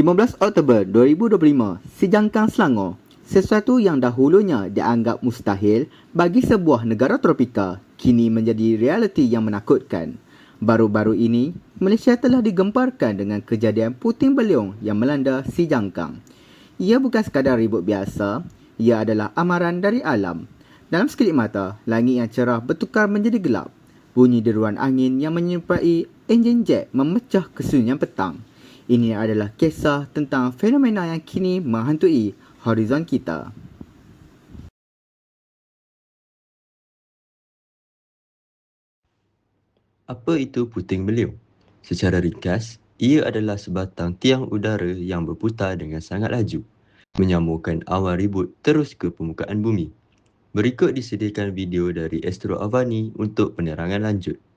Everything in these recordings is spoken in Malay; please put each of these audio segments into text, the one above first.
15 Oktober 2025, Sejangkang Selangor. Sesuatu yang dahulunya dianggap mustahil bagi sebuah negara tropika kini menjadi realiti yang menakutkan. Baru-baru ini, Malaysia telah digemparkan dengan kejadian puting beliung yang melanda Sejangkang. Ia bukan sekadar ribut biasa, ia adalah amaran dari alam. Dalam sekelip mata, langit yang cerah bertukar menjadi gelap. Bunyi deruan angin yang menyerupai enjin jet memecah kesunyian petang. Ini adalah kisah tentang fenomena yang kini menghantui horizon kita. Apa itu puting beliung? Secara ringkas, ia adalah sebatang tiang udara yang berputar dengan sangat laju, menyamurkan awan ribut terus ke permukaan bumi. Berikut disediakan video dari Astro Avani untuk penerangan lanjut.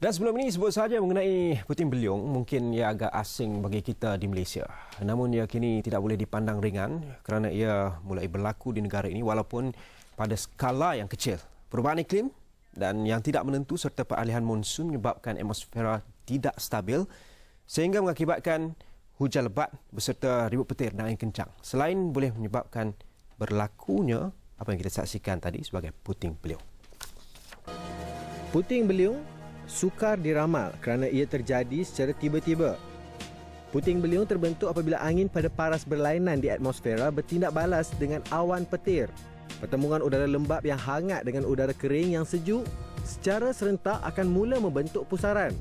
Dan sebelum ini sebut saja mengenai puting beliung, mungkin ia agak asing bagi kita di Malaysia. Namun ia kini tidak boleh dipandang ringan kerana ia mulai berlaku di negara ini walaupun pada skala yang kecil. Perubahan iklim dan yang tidak menentu serta peralihan monsun menyebabkan atmosfera tidak stabil sehingga mengakibatkan hujan lebat beserta ribut petir dan angin kencang. Selain boleh menyebabkan berlakunya apa yang kita saksikan tadi sebagai puting beliung. Puting beliung sukar diramal kerana ia terjadi secara tiba-tiba. Puting beliung terbentuk apabila angin pada paras berlainan di atmosfera bertindak balas dengan awan petir. Pertemuan udara lembap yang hangat dengan udara kering yang sejuk secara serentak akan mula membentuk pusaran.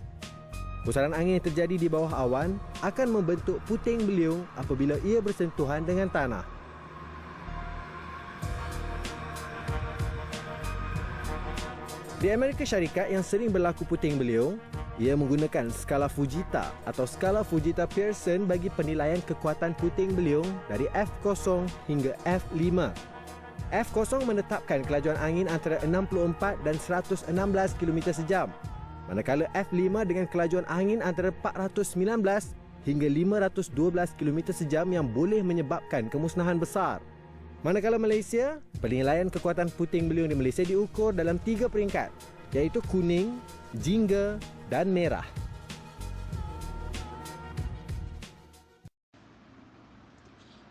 Pusaran angin yang terjadi di bawah awan akan membentuk puting beliung apabila ia bersentuhan dengan tanah. Di Amerika Syarikat yang sering berlaku puting beliung, ia menggunakan skala Fujita atau skala Fujita Pearson bagi penilaian kekuatan puting beliung dari F0 hingga F5. F0 menetapkan kelajuan angin antara 64 dan 116 km sejam. Manakala F5 dengan kelajuan angin antara 419 hingga 512 km sejam yang boleh menyebabkan kemusnahan besar. Manakala Malaysia, penilaian kekuatan puting beliung di Malaysia diukur dalam tiga peringkat iaitu kuning, jingga dan merah.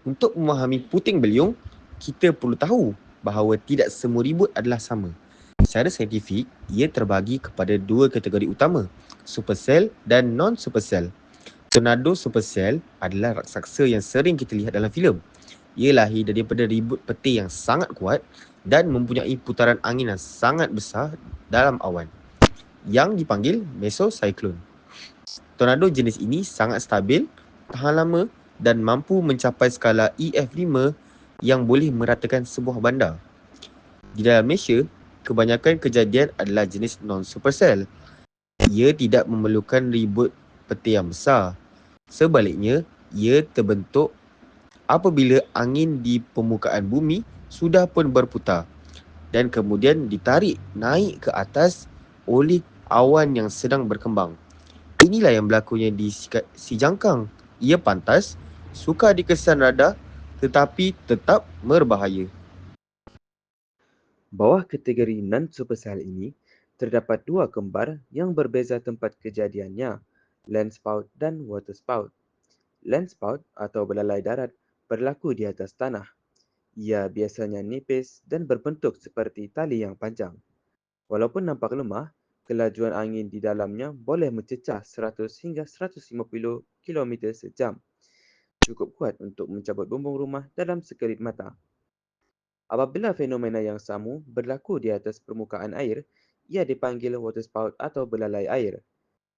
Untuk memahami puting beliung, kita perlu tahu bahawa tidak semua ribut adalah sama. Secara saintifik, ia terbagi kepada dua kategori utama, supercell dan non-supercell. Tornado supercell adalah raksasa yang sering kita lihat dalam filem ia lahir daripada ribut peti yang sangat kuat dan mempunyai putaran angin yang sangat besar dalam awan yang dipanggil mesocyclone. Tornado jenis ini sangat stabil, tahan lama dan mampu mencapai skala EF5 yang boleh meratakan sebuah bandar. Di dalam Malaysia, kebanyakan kejadian adalah jenis non-supercell. Ia tidak memerlukan ribut peti yang besar. Sebaliknya, ia terbentuk apabila angin di permukaan bumi sudah pun berputar dan kemudian ditarik naik ke atas oleh awan yang sedang berkembang. Inilah yang berlakunya di si jangkang. Ia pantas, suka dikesan radar tetapi tetap berbahaya. Bawah kategori non-supercell ini, terdapat dua kembar yang berbeza tempat kejadiannya, land spout dan water spout. Land spout atau belalai darat berlaku di atas tanah. Ia biasanya nipis dan berbentuk seperti tali yang panjang. Walaupun nampak lemah, kelajuan angin di dalamnya boleh mencecah 100 hingga 150 km sejam. Cukup kuat untuk mencabut bumbung rumah dalam sekelip mata. Apabila fenomena yang sama berlaku di atas permukaan air, ia dipanggil waterspout atau belalai air.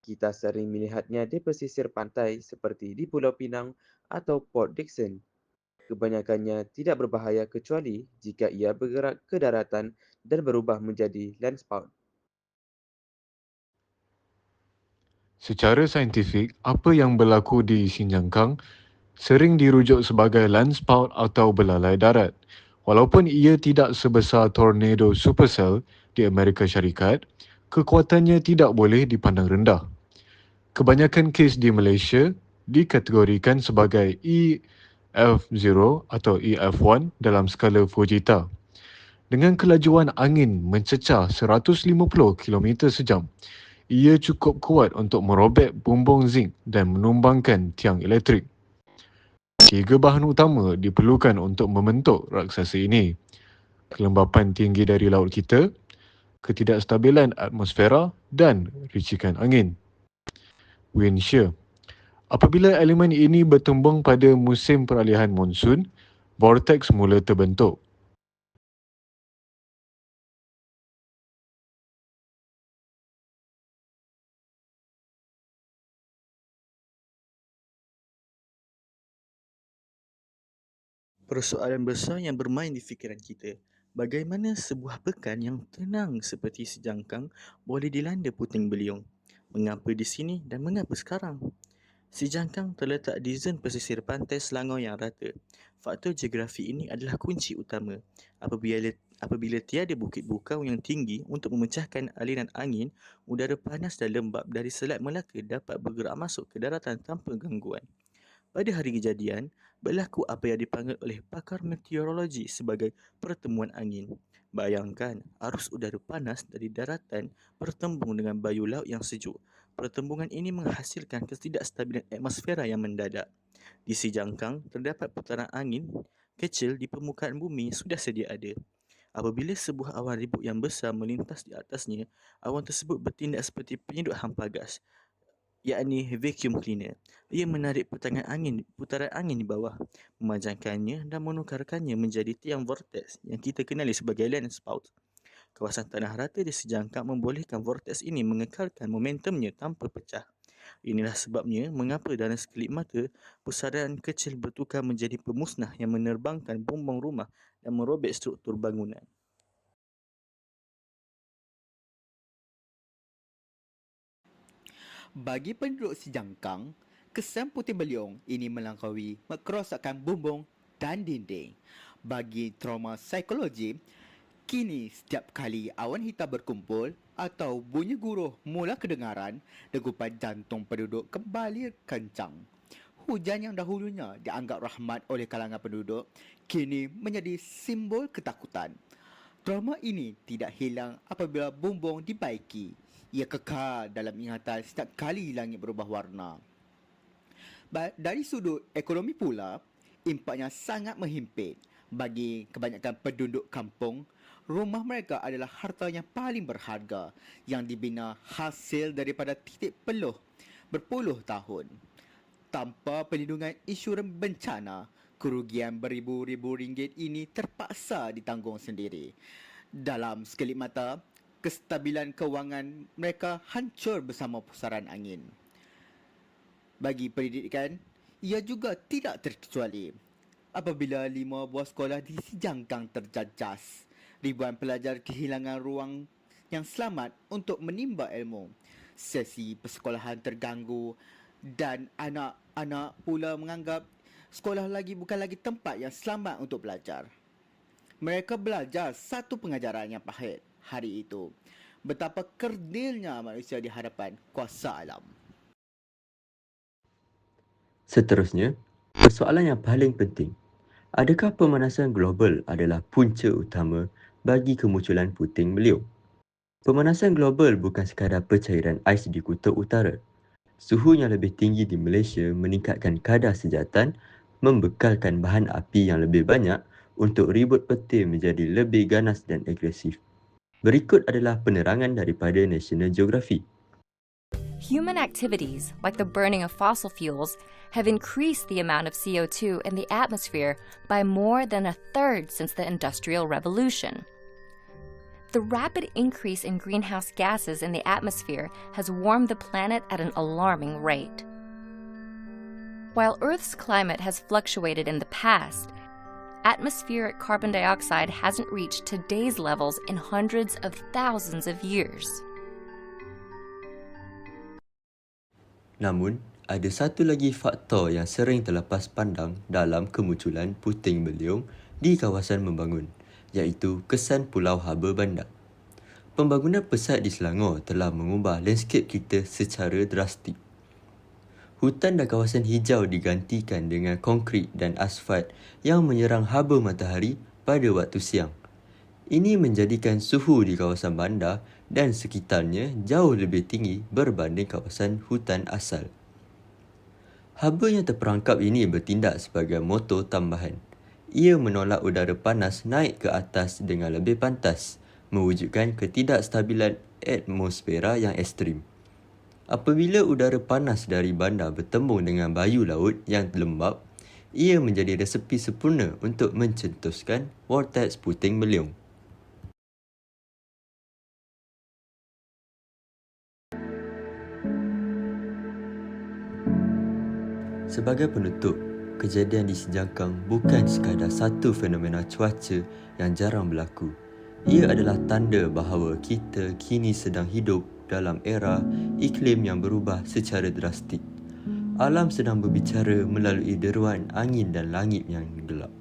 Kita sering melihatnya di pesisir pantai seperti di Pulau Pinang atau Port Dickson kebanyakannya tidak berbahaya kecuali jika ia bergerak ke daratan dan berubah menjadi land spout. Secara saintifik, apa yang berlaku di Xinjiang sering dirujuk sebagai land spout atau belalai darat. Walaupun ia tidak sebesar tornado supercell di Amerika Syarikat, kekuatannya tidak boleh dipandang rendah. Kebanyakan kes di Malaysia dikategorikan sebagai E F0 atau EF1 dalam skala Fujita. Dengan kelajuan angin mencecah 150 km sejam, ia cukup kuat untuk merobek bumbung zinc dan menumbangkan tiang elektrik. Tiga bahan utama diperlukan untuk membentuk raksasa ini. Kelembapan tinggi dari laut kita, ketidakstabilan atmosfera dan ricikan angin. Wind shear. Apabila elemen ini bertembung pada musim peralihan monsun, vortex mula terbentuk. Persoalan besar yang bermain di fikiran kita, bagaimana sebuah pekan yang tenang seperti sejangkang boleh dilanda puting beliung? Mengapa di sini dan mengapa sekarang? Sejangkang terletak di zon pesisir pantai Selangor yang rata. Faktor geografi ini adalah kunci utama. Apabila apabila tiada bukit bukau yang tinggi untuk memecahkan aliran angin, udara panas dan lembap dari Selat Melaka dapat bergerak masuk ke daratan tanpa gangguan. Pada hari kejadian, berlaku apa yang dipanggil oleh pakar meteorologi sebagai pertemuan angin. Bayangkan, arus udara panas dari daratan bertembung dengan bayu laut yang sejuk. Pertembungan ini menghasilkan ketidakstabilan atmosfera yang mendadak. Di si jangkang, terdapat putaran angin kecil di permukaan bumi sudah sedia ada. Apabila sebuah awan ribut yang besar melintas di atasnya, awan tersebut bertindak seperti penyedut hampa gas yakni vacuum cleaner. Ia menarik putaran angin, putaran angin di bawah, memanjangkannya dan menukarkannya menjadi tiang vortex yang kita kenali sebagai land spout. Kawasan tanah rata di sejangkang membolehkan vortex ini mengekalkan momentumnya tanpa pecah. Inilah sebabnya mengapa dalam sekelip mata pusaran kecil bertukar menjadi pemusnah yang menerbangkan bumbung rumah dan merobek struktur bangunan. Bagi penduduk sejangkang, kesan puting beliung ini melangkaui kerosakan bumbung dan dinding. Bagi trauma psikologi, kini setiap kali awan hitam berkumpul atau bunyi guruh mula kedengaran, degupan jantung penduduk kembali kencang. Hujan yang dahulunya dianggap rahmat oleh kalangan penduduk, kini menjadi simbol ketakutan. Trauma ini tidak hilang apabila bumbung dibaiki ia kekal dalam ingatan setiap kali langit berubah warna. Dari sudut ekonomi pula, impaknya sangat menghimpit. Bagi kebanyakan penduduk kampung, rumah mereka adalah harta yang paling berharga yang dibina hasil daripada titik peluh berpuluh tahun. Tanpa perlindungan insurans bencana, kerugian beribu-ribu ringgit ini terpaksa ditanggung sendiri. Dalam sekelip mata, kestabilan kewangan mereka hancur bersama pusaran angin. Bagi pendidikan, ia juga tidak terkecuali. Apabila lima buah sekolah di Sijangkang terjajas, ribuan pelajar kehilangan ruang yang selamat untuk menimba ilmu. Sesi persekolahan terganggu dan anak-anak pula menganggap sekolah lagi bukan lagi tempat yang selamat untuk belajar. Mereka belajar satu pengajaran yang pahit hari itu. Betapa kerdilnya manusia di hadapan kuasa alam. Seterusnya, persoalan yang paling penting. Adakah pemanasan global adalah punca utama bagi kemunculan puting beliung? Pemanasan global bukan sekadar percairan ais di kutub utara. Suhu yang lebih tinggi di Malaysia meningkatkan kadar sejatan, membekalkan bahan api yang lebih banyak untuk ribut petir menjadi lebih ganas dan agresif. Berikut adalah penerangan daripada National Geographic. Human activities, like the burning of fossil fuels, have increased the amount of CO2 in the atmosphere by more than a third since the Industrial Revolution. The rapid increase in greenhouse gases in the atmosphere has warmed the planet at an alarming rate. While Earth's climate has fluctuated in the past, atmospheric carbon dioxide hasn't reached today's levels in hundreds of thousands of years. Namun, ada satu lagi faktor yang sering terlepas pandang dalam kemunculan puting beliung di kawasan membangun, iaitu kesan Pulau Harbour Bandar. Pembangunan pesat di Selangor telah mengubah landscape kita secara drastik. Hutan dan kawasan hijau digantikan dengan konkrit dan asfalt yang menyerang haba matahari pada waktu siang. Ini menjadikan suhu di kawasan bandar dan sekitarnya jauh lebih tinggi berbanding kawasan hutan asal. Haba yang terperangkap ini bertindak sebagai motor tambahan. Ia menolak udara panas naik ke atas dengan lebih pantas, mewujudkan ketidakstabilan atmosfera yang ekstrim. Apabila udara panas dari bandar bertembung dengan bayu laut yang lembap, ia menjadi resepi sempurna untuk mencetuskan vortex puting beliung. Sebagai penutup, kejadian di Sijangkang bukan sekadar satu fenomena cuaca yang jarang berlaku. Ia adalah tanda bahawa kita kini sedang hidup dalam era iklim yang berubah secara drastik. Alam sedang berbicara melalui deruan angin dan langit yang gelap.